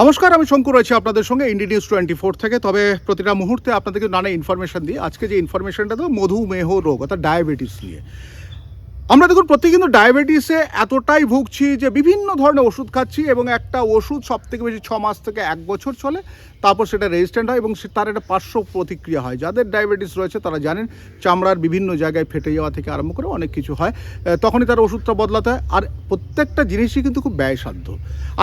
নমস্কার, আমি শঙ্কর রয়েছি আপনাদের সঙ্গে ইন্ডি নিউজ টোয়েন্টি ফোর থেকে। তবে প্রতিটা মুহূর্তে আপনাদেরকে নানা ইনফরমেশন দিই। আজকে যে ইনফরমেশনটা তো মধুমেহ রোগ, অর্থাৎ ডায়াবেটিস নিয়ে। আমরা দেখুন, প্রত্যেকে কিন্তু ডায়াবেটিসে এতটাই ভুগছি যে বিভিন্ন ধরনের ওষুধ খাচ্ছি এবং একটা ওষুধ সব থেকে বেশি ছ মাস থেকে এক বছর চলে, তারপর সেটা রেজিস্ট্যান্ট হয় এবং তার একটা পার্শ্ব প্রতিক্রিয়া হয়। যাদের ডায়াবেটিস রয়েছে তারা জানেন, চামড়ার বিভিন্ন জায়গায় ফেটে যাওয়া থেকে আরম্ভ করে অনেক কিছু হয় তখনই তার ওষুধটা বদলাতে হয়। আর প্রত্যেকটা জিনিসই কিন্তু খুব ব্যয়সাধ্য।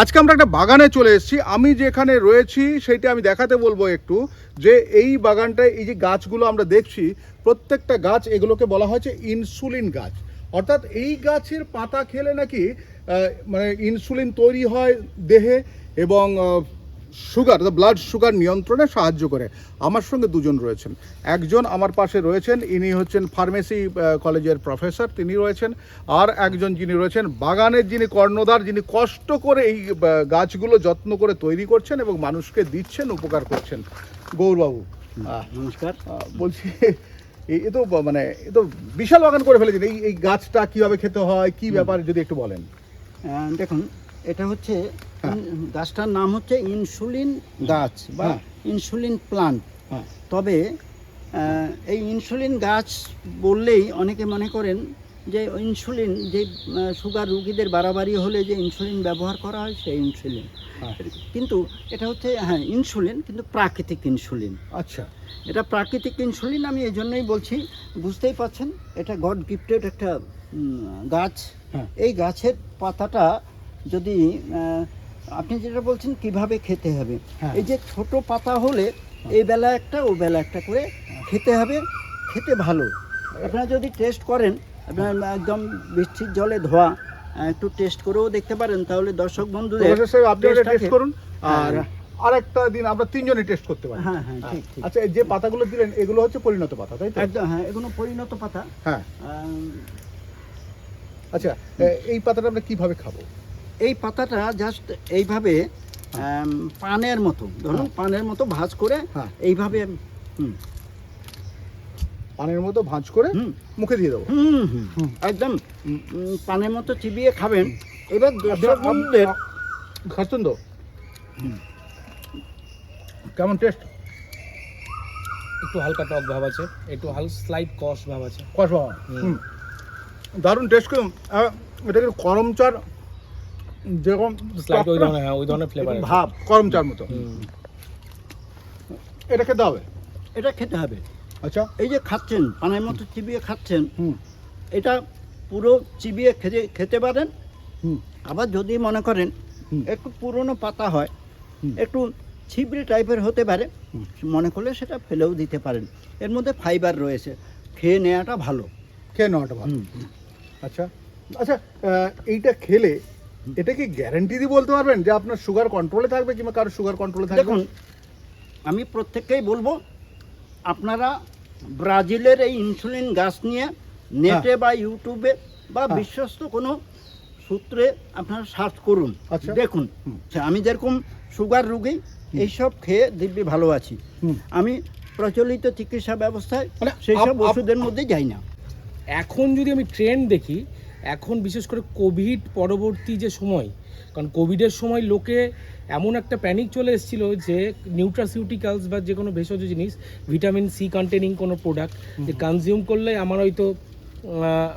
আজকে আমরা একটা বাগানে চলে এসেছি। আমি যেখানে রয়েছি সেইটা আমি দেখাতে বলব একটু, যে এই বাগানটায় এই যে গাছগুলো আমরা দেখছি, প্রত্যেকটা গাছ এগুলোকে বলা হয়েছে ইনসুলিন গাছ। অর্থাৎ এই গাছের পাতা খেলে নাকি মানে ইনসুলিন তৈরি হয় দেহে এবং সুগার ব্লাড সুগার নিয়ন্ত্রণে সাহায্য করে। আমার সঙ্গে দুজন রয়েছেন। একজন আমার পাশে রয়েছেন ইনি হচ্ছেন ফার্মেসি কলেজের প্রফেসর তিনি রয়েছেন। আর একজন যিনি রয়েছেন বাগানের যিনি কর্ণধার যিনি কষ্ট করে এই গাছগুলো যত্ন করে তৈরি করছেন এবং মানুষকে দিচ্ছেন উপকার করছেন। গৌরবাবু নমস্কার। বলছি এ- তো মানে এ তো বিশাল বাগান করে ফেলেছেন। এই এই গাছটা কীভাবে খেতে হয় কি ব্যাপার যদি একটু বলেন। দেখুন এটা হচ্ছে হ্যাঁ। গাছটার নাম হচ্ছে ইনসুলিন গাছ বা হ্যাঁ। Insulin plant. হ্যাঁ। তবে এই ইনসুলিন গাছ বললেই অনেকে মনে করেন যে ইনসুলিন যে সুগার রুগীদের বাড়াবাড়ি হলে যে ইনসুলিন ব্যবহার করা হয় সেই ইনসুলিন হ্যাঁ। কিন্তু এটা হচ্ছে হ্যাঁ ইনসুলিন কিন্তু প্রাকৃতিক ইনসুলিন আচ্ছা। এটা প্রাকৃতিক ইনসুলিন আমি এই জন্যই বলছি বুঝতেই পাচ্ছেন এটা গড গিফটেড একটা গাছ। হ্যাঁ। এই গাছের পাতাটা যদি আপনি যেটা বলছেন কীভাবে খেতে হবে? হ্যাঁ। এই যে ছোট পাতা হলে এই বেলা একটা ও বেলা একটা করে খেতে হবে খেতে ভালো। আপনারা যদি টেস্ট করেন একদম বৃষ্টির জলে ধোয়া একটু টেস্ট করেও দেখতে পারেন। তাহলে দর্শক বন্ধুদের আপনি একটা টেস্ট করুন আর হ্যাঁ। আরেকটা দিন আমরা তিনজনই টেস্ট করতে পারি। হ্যাঁ হ্যাঁ ঠিক ঠিক। আচ্ছা যে পাতাগুলো দিলেন এগুলো হচ্ছে পরিণত পাতা তাই তো? একদম হ্যাঁ এগুলো পরিণত পাতা। হ্যাঁ। আচ্ছা এই পাতাটা আমরা কীভাবে খাব? এই পাতাটা জাস্ট এইভাবে পানের মতো ধরুন হ্যাঁ। পানের মতো ভাঁজ করে হ্যাঁ। এইভাবে হুম পানের মতো ভাঁজ করে মুখে দিয়ে দেবো। একদম পানের মতো চিবিয়ে খাবেন। এবার দর্শক বন্ধুদের খাচ্ছেন তো? কেমন টেস্ট একটু হালকা টক ভাব আছে একটু হাল স্লাইড কষ ভাব আছে। কষ ভাব দারুণ টেস্ট করুন আহ, এটা কিন্তু করম চার যেরকম স্লাইড ওই ধরনের হ্যাঁ ওই ধরনের ফ্লেভার ভাব করম চার মতো এটা খেতে হবে? এটা খেতে হবে। আচ্ছা এই যে খাচ্ছেন পানের মতো চিবিয়ে খাচ্ছেন হুম। এটা পুরো চিবিয়ে খেতে খেতে পারেন? হুম। আবার যদি মনে করেন একটু পুরনো পাতা হয় একটু ছিবড়ি টাইপের হতে পারে মনে করলে সেটা ফেলেও দিতে পারেন। এর মধ্যে ফাইবার রয়েছে খেয়ে নেওয়াটা ভালো। খেয়ে নেওয়াটা ভালো। আচ্ছা আচ্ছা এইটা খেলে এটা কি গ্যারেন্টি দিয়ে বলতে পারবেন যে আপনার সুগার কন্ট্রোলে থাকবে কিংবা কারও সুগার কন্ট্রোলে থাকবে? দেখুন আমি প্রত্যেককেই বলব আপনারা ব্রাজিলের এই ইনসুলিন গাছ নিয়ে নেটে বা ইউটিউবে বা হ্যাঁ। বিশ্বস্ত কোনো সূত্রে আপনারা সার্চ করুন। আচ্ছা। দেখুন আচ্ছা, আমি যেরকম সুগার রুগী এইসব খেয়ে দিব্যি ভালো আছি। আমি প্রচলিত চিকিৎসা ব্যবস্থায় মানে সেই সব ওষুধের মধ্যে যাই না। এখন যদি আমি ট্রেন্ড দেখি এখন বিশেষ করে কোভিড পরবর্তী যে সময় কারণ কোভিডের সময় লোকে এমন একটা প্যানিক চলে এসেছিল যে নিউট্রাসিউটিক্যালস বা যে কোনো ভেষজ জিনিস ভিটামিন সি কন্টেনিং কোনো প্রোডাক্ট যে কনজিউম করলে আমার হয়তো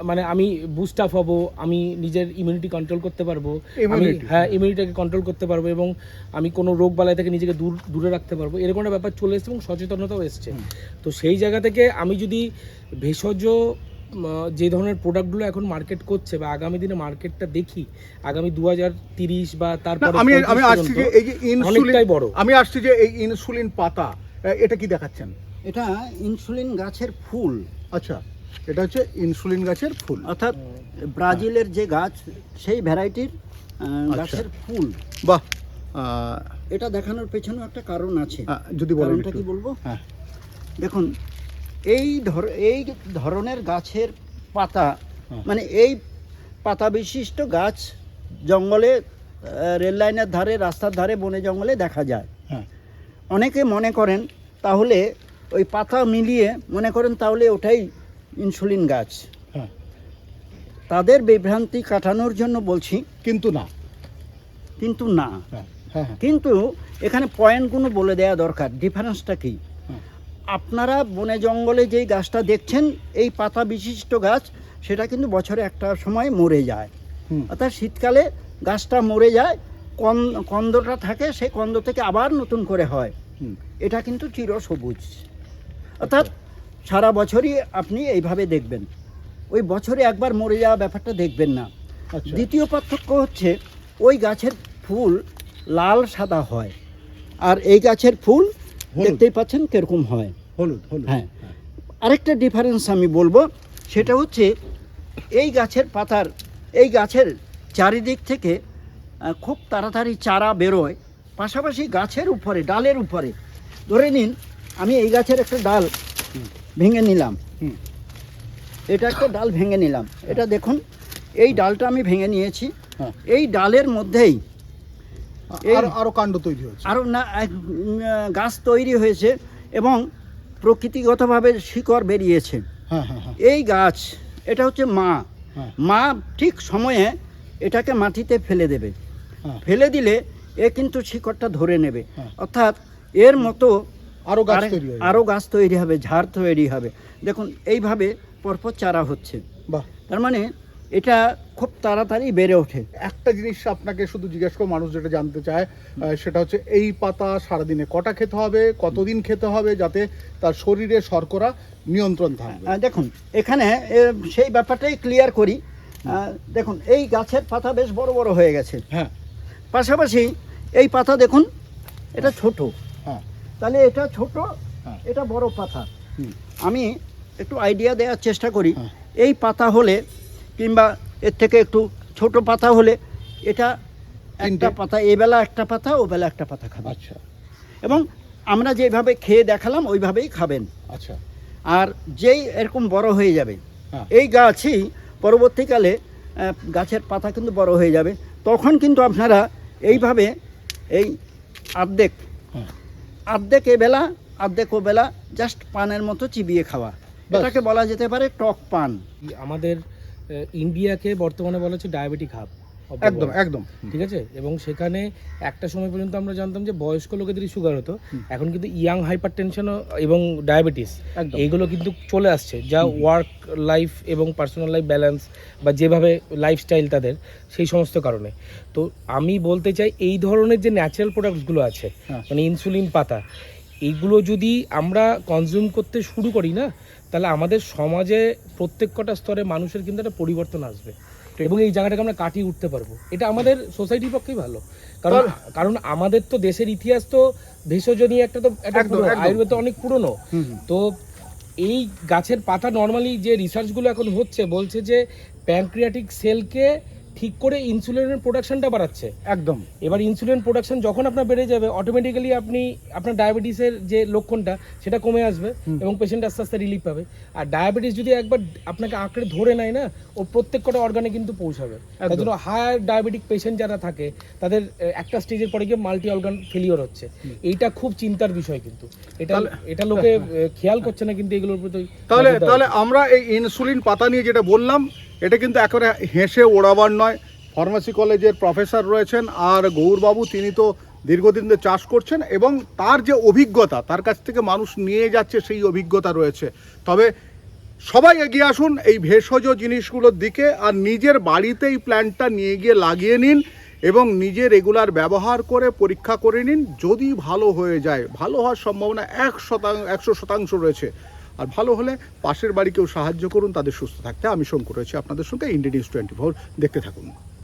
মানে আমি বুস্ট আপ হব আমি নিজের ইমিউনিটি কন্ট্রোল করতে পারব আমি হ্যাঁ ইমিউনিটিকে কন্ট্রোল করতে পারব এবং আমি কোনো রোগ বালাই থেকে নিজেকে দূর দূরে রাখতে পারব এরকম একটা ব্যাপার চলে এসেছে এবং সচেতনতাও এসছে। তো সেই জায়গা থেকে আমি যদি ভেষজ যে ধরনের প্রোডাক্টগুলো এখন মার্কেট করছে বা আগামী দিনে মার্কেটটা দেখি আগামী দু হাজার তিরিশ বা তারপর আমি আমি আসছি যে এই যে ইনসুলিন বড়। আমি আসছি যে এই ইনসুলিন পাতা এটা কি দেখাচ্ছেন? এটা ইনসুলিন গাছের ফুল। আচ্ছা এটা হচ্ছে ইনসুলিন গাছের ফুল। অর্থাৎ ব্রাজিলের যে গাছ সেই ভ্যারাইটির আচ্ছা। গাছের ফুল। বাহ এটা দেখানোর পেছনে একটা কারণ আছে। যদি বলেন কারণটা কি বলব? হ্যাঁ। দেখুন এই ধর এই ধরনের গাছের পাতা হ্যাঁ। মানে এই পাতা বিশিষ্ট গাছ জঙ্গলে রেল লাইনের ধারে রাস্তার ধারে বনে জঙ্গলে দেখা যায়। হ্যাঁ। অনেকে মনে করেন তাহলে ওই পাতা মিলিয়ে মনে করেন তাহলে ওটাই ইনসুলিন গাছ। হ্যাঁ। তাদের বিভ্রান্তি কাটানোর জন্য বলছি কিন্তু না। কিন্তু না। কিন্তু এখানে পয়েন্টগুলো বলে দেওয়া দরকার। ডিফারেন্সটা কি। আপনারা বনে জঙ্গলে যেই গাছটা দেখছেন এই পাতা বিশিষ্ট গাছ সেটা কিন্তু বছরে একটা সময় মরে যায়। অর্থাৎ শীতকালে গাছটা মরে যায় কন কন্দটা থাকে সেই কন্দ থেকে আবার নতুন করে হয়। এটা কিন্তু চির সবুজ অর্থাৎ সারা বছরই আপনি এইভাবে দেখবেন। ওই বছরে একবার মরে যাওয়া ব্যাপারটা দেখবেন না। আচ্ছা। দ্বিতীয় পার্থক্য হচ্ছে ওই গাছের ফুল লাল সাদা হয়। আর এই গাছের ফুল। দেখতেই পাচ্ছেন কীরকম হয়। হলুদ হলুদ। হ্যাঁ। আরেকটা ডিফারেন্স আমি বলব সেটা হচ্ছে এই গাছের পাতার এই গাছের চারিদিক থেকে খুব তাড়াতাড়ি চারা বেরোয়। পাশাপাশি গাছের উপরে ডালের উপরে। ধরে নিন আমি এই গাছের একটা ডাল ভেঙে নিলাম। এটা একটা ডাল ভেঙে নিলাম। এটা দেখুন এই ডালটা আমি ভেঙে নিয়েছি। হ্যাঁ। এই ডালের মধ্যেই আরও কাণ্ড তৈরি হচ্ছে আরও না গাছ তৈরি হয়েছে এবং প্রকৃতিগতভাবে শিকড় বেরিয়েছে। হ্যাঁ হ্যাঁ হ্যাঁ। এই গাছ এটা হচ্ছে মা। মা ঠিক সময়ে এটাকে মাটিতে ফেলে দেবে। ফেলে দিলে এ কিন্তু শিকড়টা ধরে নেবে। অর্থাৎ এর মতো আরও গাছ আরে- তৈরি হয় আরও গাছ তৈরি হবে ঝাড় তৈরি হবে। দেখুন এইভাবে পরপর চারা হচ্ছে। তার মানে এটা খুব তাড়াতাড়ি বেড়ে ওঠে। একটা জিনিস আপনাকে শুধু জিজ্ঞেস করে মানুষ যেটা জানতে চায় সেটা হচ্ছে এই পাতা সারাদিনে কটা খেতে হবে কতদিন খেতে হবে যাতে তার শরীরে শর্করা নিয়ন্ত্রণ থাকে দেখুন এখানে সেই ব্যাপারটাই ক্লিয়ার করি। দেখুন এই গাছের পাতা বেশ বড় বড় হয়ে গেছে। হ্যাঁ। পাশাপাশি এই পাতা দেখুন এটা ছোট। হ্যাঁ। তাহলে এটা ছোট হ্যাঁ। এটা বড় পাতা। আমি একটু আইডিয়া দেওয়ার চেষ্টা করি। হ্যাঁ। এই পাতা হলে কিংবা এর থেকে একটু ছোট পাতা হলে এটা একটা? পাতা এবেলা একটা পাতা ও বেলা একটা পাতা খাবে আচ্ছা এবং আমরা যেভাবে খেয়ে দেখালাম ওইভাবেই খাবেন আচ্ছা আর যেই এরকম বড় হয়ে যাবে হ্যাঁ। এই গাছই পরবর্তীকালে গাছের পাতা কিন্তু বড় হয়ে যাবে তখন কিন্তু আপনারা এইভাবে এই আর্ধেক হ্যাঁ। আর্ধেক এ বেলা আর্ধেক ও বেলা জাস্ট পানের মতো চিবিয়ে খাওয়া। এটাকে বলা যেতে পারে টক পান আমাদের ইন্ডিয়াকে বর্তমানে বলা হচ্ছে ডায়াবেটিক হাব একদম একদম। ঠিক আছে? এবং সেখানে একটা সময় পর্যন্ত আমরা জানতাম যে বয়স্ক লোকেদেরই সুগার হতো। এখন কিন্তু ইয়াং হাইপার টেনশন এবং ডায়াবেটিস এইগুলো কিন্তু চলে আসছে। যা ওয়ার্ক লাইফ এবং পার্সোনাল লাইফ ব্যালেন্স বা যেভাবে লাইফস্টাইল তাদের সেই সমস্ত কারণে। তো আমি বলতে চাই এই ধরনের যে ন্যাচারাল প্রোডাক্টসগুলো আছে হ্যাঁ। মানে ইনসুলিন পাতা এইগুলো যদি আমরা কনজিউম করতে শুরু করি না তাহলে আমাদের সমাজে প্রত্যেক কটা স্তরে মানুষের কিন্তু একটা পরিবর্তন আসবে। এবং এই জায়গাটাকে আমরা কাটিয়ে উঠতে পারব। এটা আমাদের সোসাইটির পক্ষেই ভালো। কারণ কারণ আমাদের তো দেশের ইতিহাস তো ভেষজ নিয়ে একটা তো একটা আয়ুর্বেদ তো অনেক পুরনো। তো এই গাছের পাতা নর্মালি যে রিসার্চগুলো এখন হচ্ছে বলছে যে প্যানক্রিয়াটিক সেলকে ঠিক করে ইনসুলিনের প্রোডাকশনটা বাড়াচ্ছে। একদম। এবার ইনসুলিন প্রোডাকশন যখন আপনার বেড়ে যাবে অটোমেটিক্যালি আপনি আপনার ডায়াবেটিসের যে লক্ষণটা সেটা কমে আসবে এবং পেশেন্ট আস্তে আস্তে রিলিফ পাবে। আর ডায়াবেটিস যদি একবার আপনাকে আঁকড়ে ধরে নেয় না ও প্রত্যেক কটা অর্গানে কিন্তু পৌঁছাবে। তার জন্য হায়ার ডায়াবেটিক পেশেন্ট যারা থাকে তাদের একটা স্টেজের পরে গিয়ে মাল্টি অর্গান ফেলিওর হচ্ছে। এইটা খুব চিন্তার বিষয় কিন্তু। এটা এটা লোকে খেয়াল করছে না কিন্তু এগুলোর প্রতি তাহলে তাহলে আমরা এই ইনসুলিন পাতা নিয়ে যেটা বললাম এটা কিন্তু একেবারে হেসে ওড়াবার নয়। ফার্মাসি কলেজের প্রফেসর রয়েছেন আর গৌরবাবু, তিনি তো দীর্ঘদিন ধরে চাষ করছেন এবং তার যে অভিজ্ঞতা, তার কাছ থেকে মানুষ নিয়ে যাচ্ছে সেই অভিজ্ঞতা রয়েছে। তবে সবাই এগিয়ে আসুন এই ভেষজ জিনিসগুলোর দিকে আর নিজের বাড়িতে এই প্ল্যান্টটা নিয়ে গিয়ে লাগিয়ে নিন এবং নিজে রেগুলার ব্যবহার করে পরীক্ষা করে নিন। যদি ভালো হয়ে যায়, ভালো হওয়ার সম্ভাবনা এক শতাংশ একশো শতাংশ রয়েছে। আর ভালো হলে পাশের বাড়িকেও সাহায্য করুন, তাদের সুস্থ থাকতে আমি শঙ্কর রয়েছি। আপনাদের সঙ্গে ইন্ডিয়া নিউজ টোয়েন্টি ফোর দেখতে থাকুন।